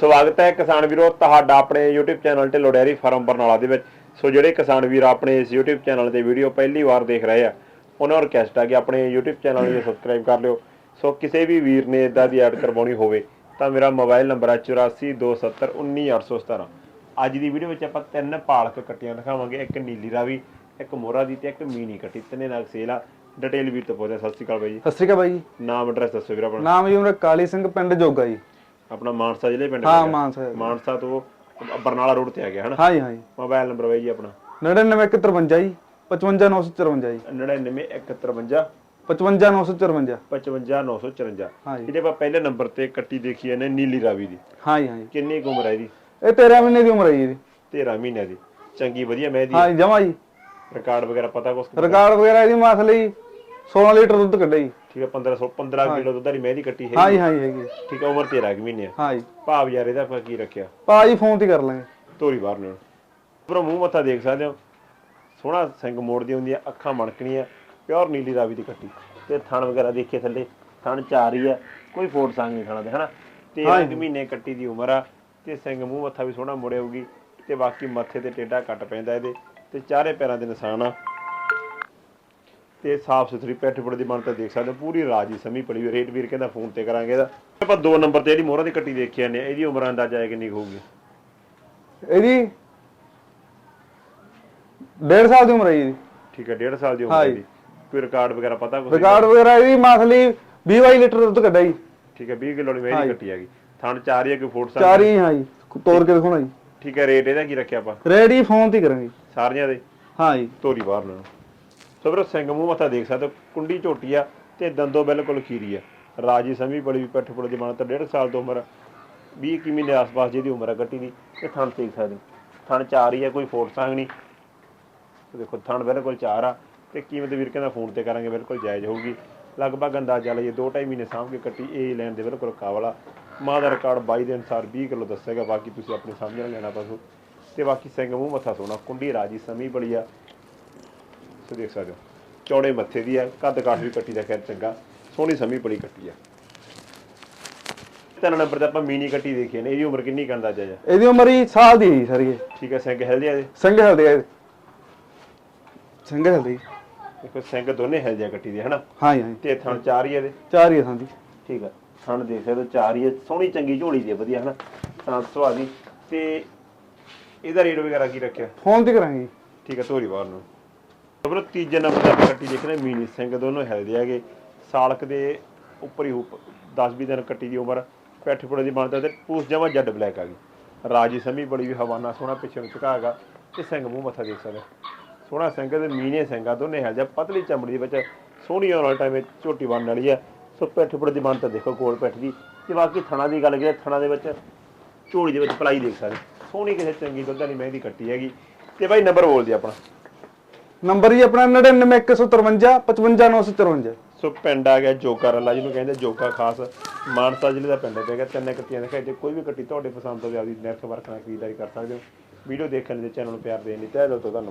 ਸਵਾਗਤ ਹੈ ਕਿਸਾਨ ਵੀਰੋ ਤੁਹਾਡਾ ਆਪਣੇ YouTube channel Dhillon dairy farm Barnala ਦੇ ਵਿੱਚ। ਸੋ ਜਿਹੜੇ ਕਿਸਾਨ ਵੀਰ ਆਪਣੇ ਇਸ YouTube ਚੈਨਲ ਤੇ ਵੀਡੀਓ ਪਹਿਲੀ ਵਾਰ ਦੇਖ ਰਹੇ ਆ ਉਹਨਾਂ ਨੂੰ ਰਿਕਵੈਸਟ ਆ ਕਿ ਆਪਣੇ YouTube ਚੈਨਲ ਨੂੰ ਸਬਸਕ੍ਰਾਈਬ ਕਰ ਲਿਓ। ਸੋ ਕਿਸੇ ਵੀ ਵੀਰ ਨੇ ਇਦਾਂ ਦੀ ਐਡ ਕਰਵਾਉਣੀ ਹੋਵੇ ਤਾਂ ਮੇਰਾ ਮੋਬਾਈਲ ਨੰਬਰ ਹੈ 8427191817 ਅੱਜ ਦੀ ਵੀਡੀਓ ਵਿੱਚ ਆਪਾਂ ਤਿੰਨ ਪਾਲਕ ਕੱਟੀਆਂ ਦਿਖਾਵਾਂਗੇ ਇੱਕ ਨੀਲੀ ਰਾਵੀ ਇੱਕ ਮੋਰਾ ਦੀ ਤੇ ਇੱਕ ਮੀਨੀ ਕੱਟੀ। ਤਿੰਨੇ ਨਾਲ ਸੇਲ ਆ। ਡਿਟੇਲ ਵੀਰ ਤੋਂ ਪੁੱਛਦੇ ਸਤਿ ਸ਼੍ਰੀ ਅਕਾਲ ਬਾਈ ਜੀ। ਸਤਿ ਸ਼੍ਰੀ ਅਕਾਲ ਬਾਈ ਜੀ। ਨਾਮ ਐਡਰੈਸ ਦੱਸੋ ਵੀਰ ਆਪਣਾ। ਨਾਮ ਜੀ ਮੇਰਾ ਕਾਲੀ ਸਿੰਘ ਪਿੰਡ ਜੋਗਾ ਜੀ। ਆਪਣਾ ਮਾਨਸਾ ਜ਼ਿਲ੍ਹੇ ਪਿੰਡ ਹਾਂ। ਮਾਨਸਾ ਮਾਨਸਾ ਤੋਂ ਬਰਨਾਲਾ ਰੋਡ ਤੇ ਆ ਗਿਆ ਹਨਾ? ਹਾਂ ਜੀ ਹਾਂ ਜੀ ਮੋਬਾਈਲ ਨੰਬਰ ਬਾਈ ਜੀ ਆਪਣਾ। 99153 ਜੀ 55954 ਜੀ। 99153 55954 55954 ਹਾਂ ਜੀ ਇਹਦੇ ਆਪਾਂ ਪਹਿਲੇ ਨੰਬਰ ਤੇ ਕੱਟੀ ਦੇਖੀ ਇਹਨੇ ਨੀਲੀ ਰਾਵੀ ਦੀ। ਹਾਂ ਜੀ ਹਾਂ ਜੀ ਕਿੰਨੀ ਉਮਰ ਹੈ ਇਹਦੀ? ਇਹ 13 ਮਹੀਨੇ ਦੀ ਉਮਰ ਹੈ ਜੀ ਇਹਦੀ। 13 ਮਹੀਨਿਆਂ ਦੀ। ਚੰਗੀ ਵਧੀਆ ਮੈਂ ਹਾਂ ਦੀ ਜੀ ਜਮਾ ਜੀ। ਰਿਕਾਰਡ ਵਗੈਰਾ ਪਤਾ ਕੁਛ ਰਿਕਾਰਡ ਵਗੈਰਾ ਇਹਦੀ ਮਾਸ ਲਈ 16 ਲੀਟਰ ਦੁੱਧ ਕੱਢਿਆ ਜੀ। ਠੀਕ ਹੈ 1500 15 ਕਿਲੋ ਦੁੱਧ ਵਾਲੀ ਮਹਿੰਦੀ ਕੱਟੀ ਹਾਂ ਹੈ ਜੀ ਹਾਂ ਜੀ ਹੈਗੀ ਠੀਕ ਹੈ ਉਮਰ 13 ਕੁ ਮਹੀਨੇ ਆ। ਹਾਂ ਜੀ। ਭਾਵ ਯਾਰ ਇਹਦਾ ਆਪਾਂ ਕੀ ਰੱਖਿਆ? ਪਾ ਜੀ ਫੋਨ ਤੇ ਕਰ ਲਾਂਗੇ। ਧੋਰੀ ਬਾਹਰ ਨੂੰ। ਉੱਪਰੋਂ ਮੂੰਹ ਮੱਥਾ ਦੇਖ ਸਕਦੇ ਹੋ। ਸੋਹਣਾ ਸਿੰਘ ਮੋੜਦੀ ਹੁੰਦੀ ਆ ਅੱਖਾਂ ਮਣਕਣੀਆਂ ਪਿਓਰ ਨੀਲੀ ਰਾਵੀ ਦੀ ਕੱਟੀ। ਤੇ ਥਣ ਵਗੈਰਾ ਦੇਖੇ ਥੱਲੇ ਥਣ ਚਾਰ ਹੀ ਆ। ਕੋਈ ਫੋਟ ਸੰਗ ਨਹੀਂ ਥਣਾ ਦੇ ਹਨਾ? ਤੇ ਇੱਕ ਮਹੀਨੇ ਕੱਟੀ ਦੀ ਉਮਰ ਆ। ਤੇ ਸਿੰਘ ਮੂੰਹ ਮੱਥਾ ਵੀ ਸੋਹਣਾ ਮੁੜਿਆ ਹੋਊਗੀ। ਤੇ ਬਾਕੀ ਮੱਥੇ ਤੇ ਟੇਡਾ ਕੱਟ ਪੈਂਦਾ ਇਹਦੇ। ਤੇ ਚਾਰੇ ਪੈਰਾਂ ਦੇ ਨਿਸ਼ਾਨ ਆ। ਤੇ ਸਾਫ਼ ਸੁਥਰੀ ਪੈਠ ਪੁੜ ਦੀ ਬਣ ਤਾਂ ਦੇਖ ਸਕਦੇ ਹੋ ਪੂਰੀ ਰਾਜੀ ਸਮੀ ਪੜੀ ਹੋਈ ਰੇਟ ਵੀਰ ਕਹਿੰਦਾ ਫੋਨ ਤੇ ਕਰਾਂਗੇ ਇਹਦਾ। ਆਪਾਂ ਦੋ ਨੰਬਰ ਤੇ ਜਿਹੜੀ ਮੋਹਰਾਂ ਦੀ ਕੱਟੀ ਦੇਖੀ ਜਾਂਦੇ ਆ ਇਹਦੀ ਉਮਰ ਅੰਦਾਜ਼ਾ ਹੈ ਕਿੰਨੀ ਹੋਊਗੀ? ਇਹਦੀ? 1.5 ਸਾਲ ਦੀ ਉਮਰ ਹੈ ਜੀ ਇਹਦੀ। ਠੀਕ ਹੈ 1.5 ਸਾਲ ਦੀ ਉਮਰ। ਦੀ ਕੋਈ ਰਿਕਾਰਡ ਵਗੈਰਾ ਪਤਾ ਕੁਛ? ਰਿਕਾਰਡ ਵਗੈਰਾ ਇਹਦੀ ਮਾਸ ਲਈ 20 22 ਲੀਟਰ ਦੁੱਧ ਕੱਢਿਆ ਜੀ ਠੀਕ ਹੈ 20 ਕਿਲੋ ਦੀ ਮੇਰੀ। ਕੱਟੀ ਹੈਗੀ। ਥਣ ਚਾਰ ਹੀ ਹੈ ਕੋਈ ਫੋਟ ਚਾਰ ਹੀ ਹਾਂ ਜੀ ਤੋੜ ਕੇ ਦਿਖਾਉਣਾ ਜੀ। ਠੀਕ ਹੈ ਰੇਟ ਇਹਦਾ ਕੀ ਰੱਖਿਆ ਆਪਾਂ? ਰੈਡੀ ਫੋਨ ਤੇ ਕਰਾਂਗੇ। ਸਾਰੀਆਂ ਦੇ? ਹਾਂ ਜੀ ਤੋਰੀ ਬਾਹਰ ਨੂੰ। ਸੋ ਵੀਰੋ ਸਿੰਘ ਮੂੰਹ ਮੱਥਾ ਦੇਖ ਸਕਦੇ ਹੋ, ਕੁੰਡੀ ਝੋਟੀ ਆ ਤੇ ਦੰਦੋ ਬਿਲਕੁਲ ਖੀਰੀ ਆ। ਰਾਜੀ ਸਮੀ ਬੜੀ ਵੀ ਪੱਠ ਪੁੜ ਜਮਾਨ ਤਾਂ 1.5 ਸਾਲ ਤੋਂ ਉਮਰ 20 ਕਿ ਮਹੀਨੇ ਆਸ-ਪਾਸ ਜਿਹਦੀ ਉਮਰ ਆ ਕੱਟੀ ਦੀ ਤੇ ਥਣ ਦੇਖ ਸਕਦੇ ਥਣ ਚਾਰ ਹੀ ਆ ਕੋਈ ਫੋਟ ਸੰਗ ਨਹੀਂ। ਦੇਖੋ ਥਣ ਬਿਲਕੁਲ ਚਾਰ ਆ ਤੇ ਕੀਮਤ ਵੀਰ ਕਹਿੰਦਾ ਫੋਨ ਤੇ ਕਰਾਂਗੇ ਬਿਲਕੁਲ ਜਾਇਜ਼ ਹੋਊਗੀ। ਲਗਭਗ ਅੰਦਾਜ਼ਾ ਲਈਏ 2.5 ਮਹੀਨੇ ਸਾਂਭ ਕੇ ਕੱਟੀ ਇਹ ਲੈਣ ਦੇ ਬਿਲਕੁਲ ਕਾਬਲਾ ਮਾਂ ਦਾ ਰਿਕਾਰਡ 22 ਦੇ ਅਨੁਸਾਰ 20 ਕਿਲੋ ਦੱਸੇਗਾ ਬਾਕੀ ਤੁਸੀਂ ਆਪਣੇ ਸਮਝ ਨਾਲ ਲੈਣਾ ਪਸੂ ਤੇ ਬਾਕੀ ਸਿੰਘ ਮੂੰਹ ਮੱਥਾ ਸੋਣਾ ਕੁੰਡੀ ਰਾਜੀ ਸਮੀ ਬੜੀ ਆ ਸੋ ਦੇਖ ਸਕਦੇ ਹੋ। ਚੌੜੇ ਮੱਥੇ ਦੀ ਆ ਕੱਦ ਕਾਠ ਵੀ ਕੱਟੀ ਦਾ ਖੈਰ ਚੰਗਾ। ਸੋਹਣੀ ਸਮੀ ਬੜੀ ਕੱਟੀ ਆ ਤਿੰਨ ਨੰਬਰ ਤੇ ਆਪਾਂ ਮੀਨੀ ਕੱਟੀ ਦੇਖੀ ਨੇ ਇਹਦੀ ਉਮਰ ਕਿੰਨੀ ਕੁ ਅੰਦਾਜ਼ਾ ਜਾ ਇਹਦੀ ਉਮਰ ਹੀ ਸਾਲ ਦੀ ਹੈ ਸਾਰੀ ਇਹ। ਠੀਕ ਹੈ ਸਿੰਘ ਹੈਲਦੀ ਆ ਇਹਦੇ? ਸਿੰਘ ਹਲਦੀ ਹੈ ਸਿੰਘ ਹਲਦੀ ਦੇਖੋ ਸਿੰਘ ਦੋਨੇ ਹੈਲਦੀ ਆ ਕੱਟੀ ਦੇ ਹਨਾ? ਹਾਂ ਜੀ ਹਾਂ ਜੀ। ਤੇ ਥਣ ਚਾਰ ਹੀ ਆ ਇਹਦੇ? ਚਾਰ ਹੀ ਸੰਦੀ ਠੀਕ ਆ ਥਣ ਦੇਖ ਸਕਦੇ ਹੋ ਚਾਰ ਹੀ ਆ। ਸੋਹਣੀ ਚੰਗੀ ਝੋਲੀ ਦੀ ਆ ਵਧੀਆ ਹਨਾ? ਤਾਂ ਸੁਹਾਦੀ ਤੇ ਇਹਦਾ ਰੇਟ ਵਗੈਰਾ ਕੀ ਰੱਖਿਆ? ਫੋਨ ਤੇ ਕਰਾਂਗੇ। ਠੀਕ ਹੈ ਧੋਰੀ ਬਾਹਰ ਨੂੰ। ਬਰੋ ਤੀਜੇ ਨੰਬਰ ਦਾ ਕੱਟੀ ਦੇਖ ਰਹੇ ਮੀਨੀ ਸਿੰਘ ਦੋਨੋਂ ਹੈਲਦੇ ਹੈਗੇ। ਸਾਲਕ ਦੇ ਉੱਪਰ ਹੀ ਉੱਪ 10 20 ਦਿਨ ਕੱਟੀ ਦੀ ਉਮਰ, ਪੈਠ ਪੁੜੇ ਦੀ ਬਣਦਾ ਤੇ ਪੂਸ ਜਮਾ ਜੱਡ ਬਲੈਕ ਆ ਗਈ। ਰਾਜੀ ਸਮੀ ਬੜੀ ਵੀ ਹਵਾਨਾ ਸੋਹਣਾ ਪਿੱਛੇ ਨੂੰ ਝੁਕਾ ਹੈਗਾ ਤੇ ਸਿੰਘ ਮੂੰਹ ਮੱਥਾ ਦੇਖ ਸਕਦੇ। ਸੋਹਣਾ ਸਿੰਘ ਤੇ ਮੀਨੇ ਸਿੰਘ ਆ, ਦੋਨੇ ਹੈਲ ਜਾ ਪਤਲੀ ਚਮੜੀ ਦੇ ਵਿੱਚ ਸੋਹਣੀ ਆਉਣ ਵਾਲੇ ਟਾਈਮ ਵਿੱਚ ਝੋਟੀ ਬਣਨ ਵਾਲੀ ਆ ਸੋ ਪੈਠ ਪੁੜੇ ਦੀ ਬਣਤਾ ਦੇਖੋ ਕੋਲ ਪੈਠ ਦੀ। ਤੇ ਬਾਕੀ ਥਣਾ ਦੀ ਗੱਲ ਕਰੀਏ, ਥਣਾ ਦੇ ਵਿੱਚ ਝੋਲੀ ਦੇ ਵਿੱਚ ਪਲਾਈ ਦੇਖ ਸਕਦੇ। ਸੋਹਣੀ ਕਿਸੇ ਚੰਗੀ ਦੁੱਧ ਨਹੀਂ ਮਹਿੰਦੀ ਕੱਟੀ ਹੈਗੀ। ਤੇ ਬਾਈ ਨੰਬਰ ਬੋਲ ਦਿਓ ਆਪਣਾ। ਨੰਬਰ ਜੀ ਆਪਣਾ 99153 55954 ਸੋ ਪਿੰਡ ਆ ਗਿਆ ਜੋਗਾ ਰੱਲਾ ਜਿਹਨੂੰ ਕਹਿੰਦੇ ਜੋਗਾ ਖਾਸ। ਮਾਨਸਾ ਜ਼ਿਲ੍ਹੇ ਦਾ ਪਿੰਡ ਹੈਗਾ ਤਿੰਨ ਕੱਟੀਆਂ ਦੇਖਿਆ ਜੇ ਕੋਈ ਵੀ ਕੱਟੀ ਤੁਹਾਡੇ ਪਸੰਦ ਹੋਵੇ ਆਪਦੀ ਨੈਟ ਵਰਕ ਖਰੀਦਦਾਰੀ ਕਰ ਸਕਦੇ ਹੋ। ਵੀਡੀਓ ਦੇਖਣ ਲਈ ਚੈਨਲ ਨੂੰ ਪਿਆਰ ਦੇਣ ਲਈ ਤਹਿ ਦਿਲ ਤੋਂ ਧੰਨਵਾਦ।